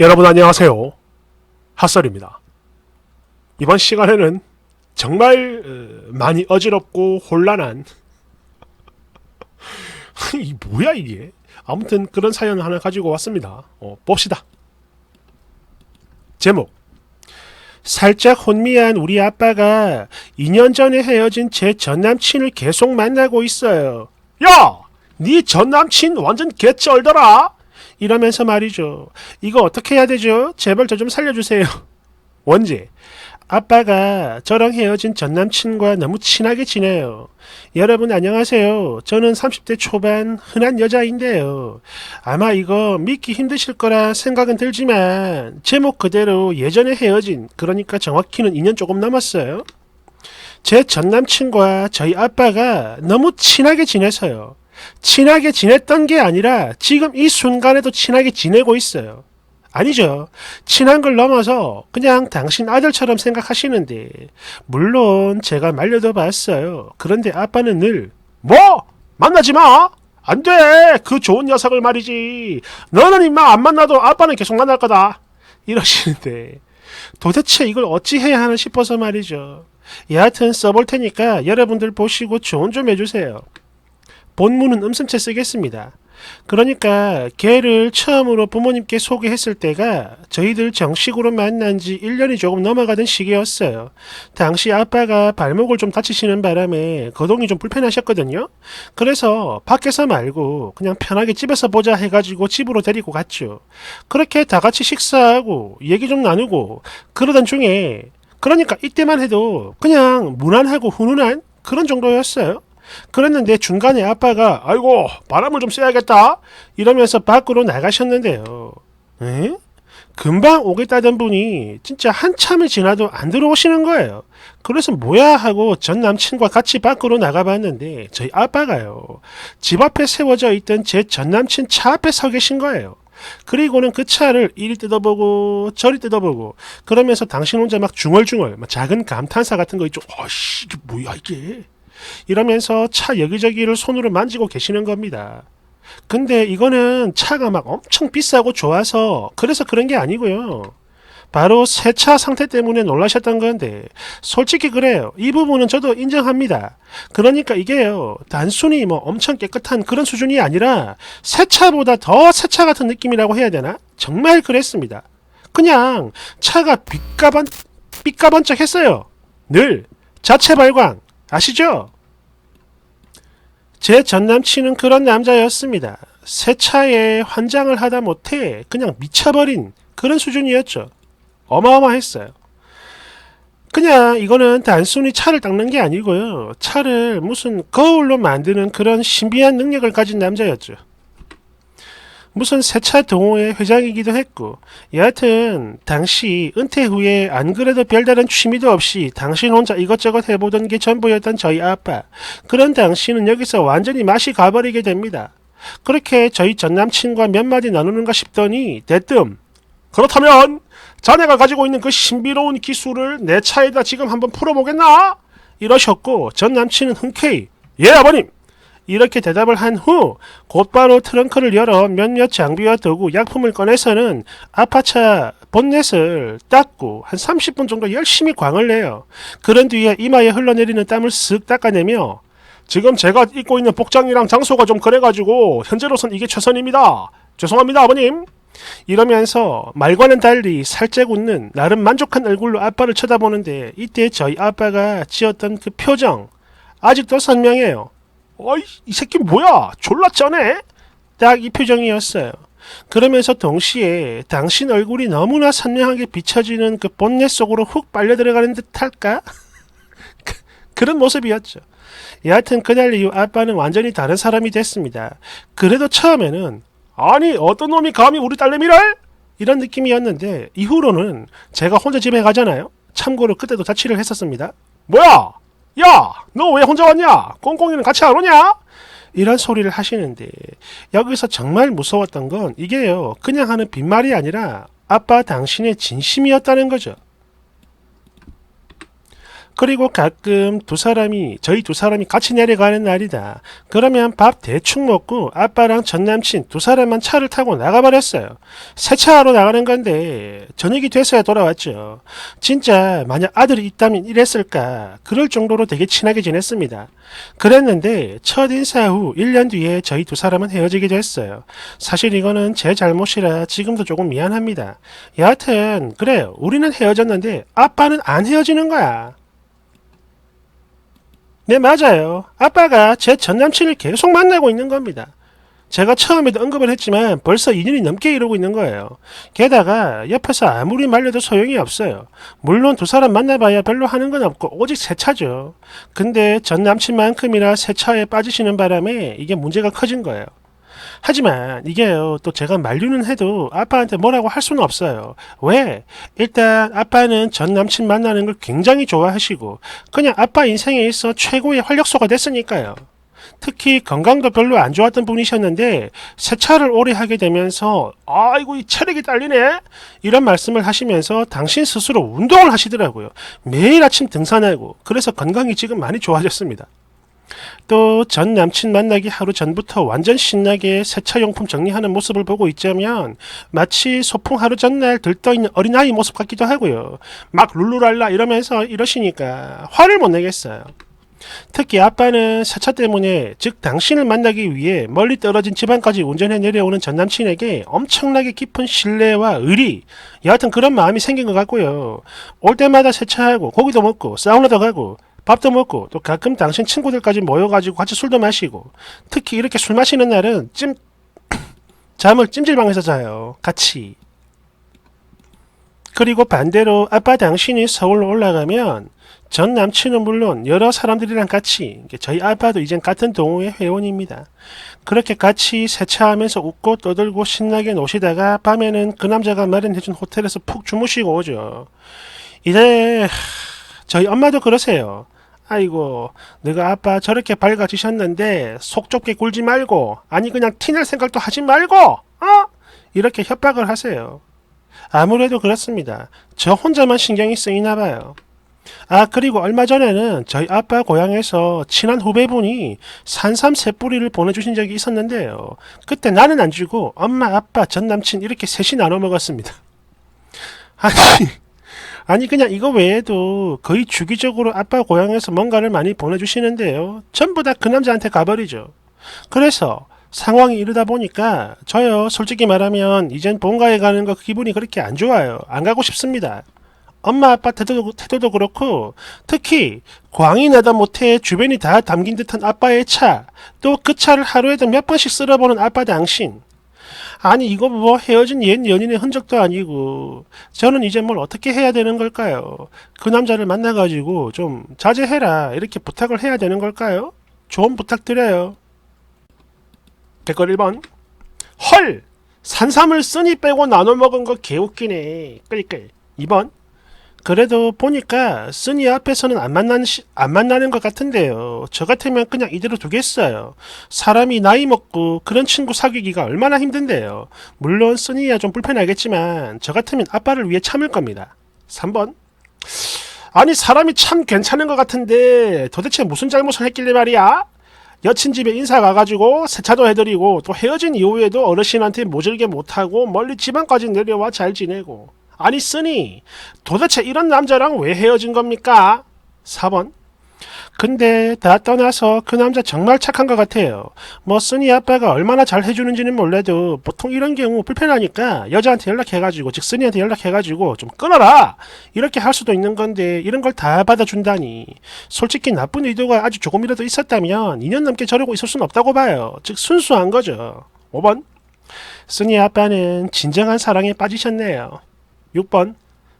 여러분 안녕하세요. 핫설입니다. 이번 시간에는 정말 어, 많이 어지럽고 혼란한 이 뭐야 이게? 아무튼 그런 사연 하나 가지고 왔습니다. 어, 봅시다. 제목 살짝 혼미한 우리 아빠가 2년 전에 헤어진 제 전남친을 계속 만나고 있어요. 야! 네 전남친 완전 개쩔더라? 이러면서 말이죠. 이거 어떻게 해야 되죠? 제발 저 좀 살려주세요. 원제. 아빠가 저랑 헤어진 전 남친과 너무 친하게 지내요. 여러분 안녕하세요. 저는 30대 초반 흔한 여자인데요. 아마 이거 믿기 힘드실 거라 생각은 들지만 제목 그대로 예전에 헤어진 그러니까 정확히는 2년 조금 넘었어요. 제 전 남친과 저희 아빠가 너무 친하게 지내서요. 친하게 지냈던 게 아니라 지금 이 순간에도 친하게 지내고 있어요. 아니죠. 친한 걸 넘어서 그냥 당신 아들처럼 생각하시는데 물론 제가 말려도 봤어요. 그런데 아빠는 늘 뭐? 만나지 마. 안 돼. 그 좋은 녀석을 말이지. 너는 임마 안 만나도 아빠는 계속 만날 거다. 이러시는데 도대체 이걸 어찌 해야 하나 싶어서 말이죠. 여하튼 써볼 테니까 여러분들 보시고 조언 좀 해주세요. 본문은 음슴체 쓰겠습니다. 그러니까 걔를 처음으로 부모님께 소개했을 때가 저희들 정식으로 만난 지 1년이 조금 넘어가던 시기였어요. 당시 아빠가 발목을 좀 다치시는 바람에 거동이 좀 불편하셨거든요. 그래서 밖에서 말고 그냥 편하게 집에서 보자 해가지고 집으로 데리고 갔죠. 그렇게 다 같이 식사하고 얘기 좀 나누고 그러던 중에 그러니까 이때만 해도 그냥 무난하고 훈훈한 그런 정도였어요. 그랬는데 중간에 아빠가 아이고 바람을 좀 쐬야겠다 이러면서 밖으로 나가셨는데요. 에? 금방 오겠다던 분이 진짜 한참을 지나도 안 들어오시는 거예요. 그래서 뭐야 하고 전 남친과 같이 밖으로 나가봤는데 저희 아빠가요. 집 앞에 세워져 있던 제 전 남친 차 앞에 서 계신 거예요. 그리고는 그 차를 이리 뜯어보고 저리 뜯어보고 그러면서 당신 혼자 막 중얼중얼 막 작은 감탄사 같은 거 있죠. 아씨 이게 뭐야 이게. 이러면서 차 여기저기를 손으로 만지고 계시는 겁니다. 근데 이거는 차가 막 엄청 비싸고 좋아서 그래서 그런 게 아니고요. 바로 새차 상태 때문에 놀라셨던 건데 솔직히 그래요. 이 부분은 저도 인정합니다. 그러니까 이게요. 단순히 뭐 엄청 깨끗한 그런 수준이 아니라 새 차보다 더새차 같은 느낌이라고 해야 되나? 정말 그랬습니다. 그냥 차가 삐까번 삐까번쩍 했어요. 늘 자체 발광 아시죠? 제 전남친은 그런 남자였습니다. 새 차에 환장을 하다 못해 그냥 미쳐버린 그런 수준이었죠. 어마어마했어요. 그냥 이거는 단순히 차를 닦는 게 아니고요. 차를 무슨 거울로 만드는 그런 신비한 능력을 가진 남자였죠. 무슨 세차 동호회 회장이기도 했고 여하튼 당시 은퇴 후에 안 그래도 별다른 취미도 없이 당신 혼자 이것저것 해보던 게 전부였던 저희 아빠. 그런 당신은 여기서 완전히 맛이 가버리게 됩니다. 그렇게 저희 전남친과 몇 마디 나누는가 싶더니 대뜸 그렇다면 자네가 가지고 있는 그 신비로운 기술을 내 차에다 지금 한번 풀어보겠나? 이러셨고 전 남친은 흔쾌히 예 아버님 이렇게 대답을 한 후 곧바로 트렁크를 열어 몇몇 장비와 도구, 약품을 꺼내서는 아파차 본넷을 닦고 한 30분 정도 열심히 광을 내요. 그런 뒤에 이마에 흘러내리는 땀을 쓱 닦아내며 지금 제가 입고 있는 복장이랑 장소가 좀 그래가지고 현재로선 이게 최선입니다. 죄송합니다 아버님. 이러면서 말과는 달리 살짝 웃는 나름 만족한 얼굴로 아빠를 쳐다보는데 이때 저희 아빠가 지었던 그 표정 아직도 선명해요. 어이 이 새끼 뭐야? 졸라 쩌네? 딱 이 표정이었어요. 그러면서 동시에 당신 얼굴이 너무나 선명하게 비춰지는 그 본넷 속으로 훅 빨려 들어가는 듯할까? 그, 그런 모습이었죠. 여하튼 그날 이후 아빠는 완전히 다른 사람이 됐습니다. 그래도 처음에는 아니 어떤 놈이 감히 우리 딸내미를? 이런 느낌이었는데 이후로는 제가 혼자 집에 가잖아요. 참고로 그때도 자취를 했었습니다 뭐야 야, 너 왜 혼자 왔냐? 꽁꽁이는 같이 안 오냐? 이런 소리를 하시는데 여기서 정말 무서웠던 건 이게요. 그냥 하는 빈말이 아니라 아빠 당신의 진심이었다는 거죠. 그리고 가끔 두 사람이 저희 두 사람이 같이 내려가는 날이다. 그러면 밥 대충 먹고 아빠랑 전 남친 두 사람만 차를 타고 나가버렸어요. 세차하러 나가는 건데 저녁이 돼서야 돌아왔죠. 진짜 만약 아들이 있다면 이랬을까 그럴 정도로 되게 친하게 지냈습니다. 그랬는데 첫 인사 후 1년 뒤에 저희 두 사람은 헤어지게 됐어요. 사실 이거는 제 잘못이라 지금도 조금 미안합니다. 여하튼 그래요. 우리는 헤어졌는데 아빠는 안 헤어지는 거야. 네, 맞아요. 아빠가 제 전 남친을 계속 만나고 있는 겁니다. 제가 처음에도 언급을 했지만 벌써 2년이 넘게 이러고 있는 거예요. 게다가 옆에서 아무리 말려도 소용이 없어요. 물론 두 사람 만나봐야 별로 하는 건 없고 오직 세차죠. 근데 전 남친만큼이나 세차에 빠지시는 바람에 이게 문제가 커진 거예요. 하지만 이게요 또 제가 만류는 해도 아빠한테 뭐라고 할 수는 없어요. 왜? 일단 아빠는 전 남친 만나는 걸 굉장히 좋아하시고 그냥 아빠 인생에 있어 최고의 활력소가 됐으니까요. 특히 건강도 별로 안 좋았던 분이셨는데 세차를 오래 하게 되면서 아이고 이 체력이 딸리네 이런 말씀을 하시면서 당신 스스로 운동을 하시더라고요. 매일 아침 등산하고 그래서 건강이 지금 많이 좋아졌습니다. 또 전 남친 만나기 하루 전부터 완전 신나게 세차용품 정리하는 모습을 보고 있자면 마치 소풍 하루 전날 들떠있는 어린아이 모습 같기도 하고요. 막 룰루랄라 이러면서 이러시니까 화를 못 내겠어요. 특히 아빠는 세차 때문에 즉 당신을 만나기 위해 멀리 떨어진 집안까지 운전해 내려오는 전 남친에게 엄청나게 깊은 신뢰와 의리 여하튼 그런 마음이 생긴 것 같고요. 올 때마다 세차하고 고기도 먹고 사우나도 가고 밥도 먹고 또 가끔 당신 친구들까지 모여가지고 같이 술도 마시고 특히 이렇게 술 마시는 날은 찜 잠을 찜질방에서 자요. 같이. 그리고 반대로 아빠 당신이 서울로 올라가면 전 남친은 물론 여러 사람들이랑 같이 저희 아빠도 이젠 같은 동호회 회원입니다. 그렇게 같이 세차하면서 웃고 떠들고 신나게 노시다가 밤에는 그 남자가 마련해준 호텔에서 푹 주무시고 오죠. 이제 하, 저희 엄마도 그러세요. 아이고, 너가 아빠 저렇게 밝아지셨는데 속 좁게 굴지 말고 아니 그냥 티낼 생각도 하지 말고 어? 이렇게 협박을 하세요. 아무래도 그렇습니다. 저 혼자만 신경이 쓰이나 봐요. 아, 그리고 얼마 전에는 저희 아빠 고향에서 친한 후배분이 산삼 세 뿌리를 보내주신 적이 있었는데요. 그때 나는 안 주고 엄마, 아빠, 전 남친 이렇게 셋이 나눠 먹었습니다. 아니, 아니 그냥 이거 외에도 거의 주기적으로 아빠 고향에서 뭔가를 많이 보내주시는데요. 전부 다 그 남자한테 가버리죠. 그래서 상황이 이러다 보니까 저요 솔직히 말하면 이젠 본가에 가는 거 기분이 그렇게 안 좋아요. 안 가고 싶습니다. 엄마 아빠 태도도, 태도도 그렇고 특히 광이 나다 못해 주변이 다 담긴 듯한 아빠의 차 또 그 차를 하루에도 몇 번씩 쓸어보는 아빠 당신 아니 이거 뭐 헤어진 옛 연인의 흔적도 아니고 저는 이제 뭘 어떻게 해야 되는 걸까요? 그 남자를 만나가지고 좀 자제해라 이렇게 부탁을 해야 되는 걸까요? 좋은 부탁드려요. 댓글 1번 헐 산삼을 쓰니 빼고 나눠 먹은 거 개웃기네 끌끌 2번 그래도 보니까 쓰니 앞에서는 안 만나는, 시- 안 만나는 것 같은데요. 저 같으면 그냥 이대로 두겠어요. 사람이 나이 먹고 그런 친구 사귀기가 얼마나 힘든데요. 물론 쓰니야 좀 불편하겠지만 저 같으면 아빠를 위해 참을 겁니다. 3번. 아니 사람이 참 괜찮은 것 같은데 도대체 무슨 잘못을 했길래 말이야? 여친 집에 인사 가가지고 세차도 해드리고 또 헤어진 이후에도 어르신한테 모질게 못하고 멀리 지방까지 내려와 잘 지내고 아니 쓰니 도대체 이런 남자랑 왜 헤어진 겁니까? 4번 근데 다 떠나서 그 남자 정말 착한 것 같아요. 뭐 쓰니 아빠가 얼마나 잘 해주는지는 몰라도 보통 이런 경우 불편하니까 여자한테 연락해가지고 즉 쓰니한테 연락해가지고 좀 끊어라 이렇게 할 수도 있는 건데 이런 걸 다 받아준다니 솔직히 나쁜 의도가 아주 조금이라도 있었다면 2년 넘게 저러고 있을 수는 없다고 봐요. 즉 순수한 거죠. 5번 쓰니 아빠는 진정한 사랑에 빠지셨네요. 6번.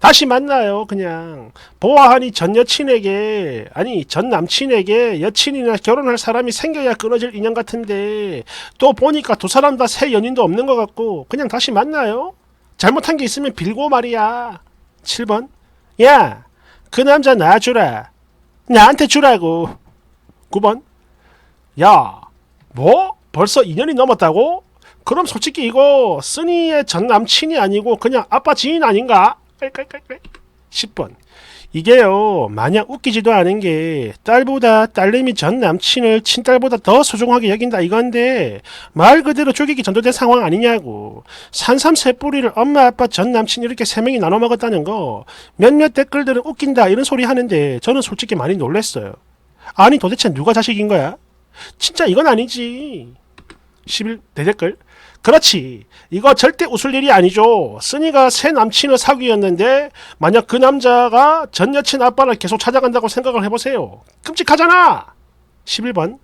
다시 만나요 그냥. 보아하니 전 여친에게 아니 전 남친에게 여친이나 결혼할 사람이 생겨야 끊어질 인연 같은데 또 보니까 두 사람 다 새 연인도 없는 것 같고 그냥 다시 만나요? 잘못한 게 있으면 빌고 말이야. 7번. 야 그 남자 나 주라. 나한테 주라고. 9번. 야 뭐? 벌써 2년이 넘었다고? 그럼 솔직히 이거 쓰니의 전 남친이 아니고 그냥 아빠 지인 아닌가? 깔깔깔깔. 10번. 이게요, 마냥 웃기지도 않은 게 딸보다 딸내미 전 남친을 친딸보다 더 소중하게 여긴다 이건데 말 그대로 죽이기 전도된 상황 아니냐고. 산삼 세 뿌리를 엄마 아빠 전 남친 이렇게 세 명이 나눠 먹었다는 거 몇몇 댓글들은 웃긴다 이런 소리 하는데 저는 솔직히 많이 놀랬어요. 아니 도대체 누가 자식인 거야? 진짜 이건 아니지. 11 대댓글. 그렇지. 이거 절대 웃을 일이 아니죠. 쓰니가 새 남친의 사귀였는데 만약 그 남자가 전 여친 아빠를 계속 찾아간다고 생각을 해보세요. 끔찍하잖아. 11번.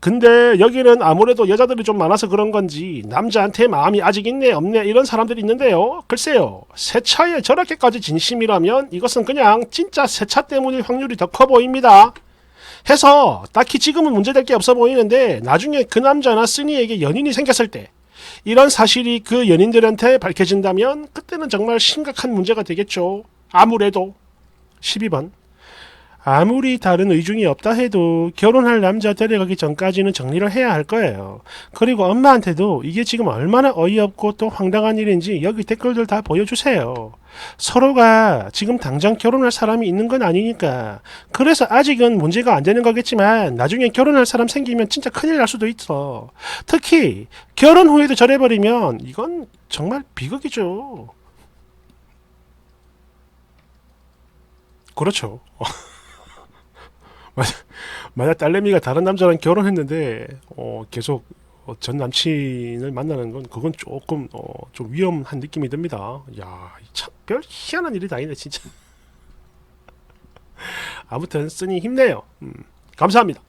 근데 여기는 아무래도 여자들이 좀 많아서 그런 건지 남자한테 마음이 아직 있네 없네 이런 사람들이 있는데요. 글쎄요. 새 차에 저렇게까지 진심이라면 이것은 그냥 진짜 새차 때문일 확률이 더 커 보입니다. 해서 딱히 지금은 문제될 게 없어 보이는데 나중에 그 남자나 쓰니에게 연인이 생겼을 때 이런 사실이 그 연인들한테 밝혀진다면 그때는 정말 심각한 문제가 되겠죠. 아무래도 12번 아무리 다른 의중이 없다 해도 결혼할 남자 데려가기 전까지는 정리를 해야 할 거예요. 그리고 엄마한테도 이게 지금 얼마나 어이없고 또 황당한 일인지 여기 댓글들 다 보여주세요. 서로가 지금 당장 결혼할 사람이 있는 건 아니니까. 그래서 아직은 문제가 안 되는 거겠지만 나중에 결혼할 사람 생기면 진짜 큰일 날 수도 있어. 특히 결혼 후에도 저래버리면 이건 정말 비극이죠. 그렇죠. 만약, 딸내미가 다른 남자랑 결혼했는데 어, 계속 어, 전 남친을 만나는 건 그건 조금 어, 좀 위험한 느낌이 듭니다. 야, 참 별 희한한 일이 다 있네 진짜. 아무튼 쓰니 힘내요. 음, 감사합니다.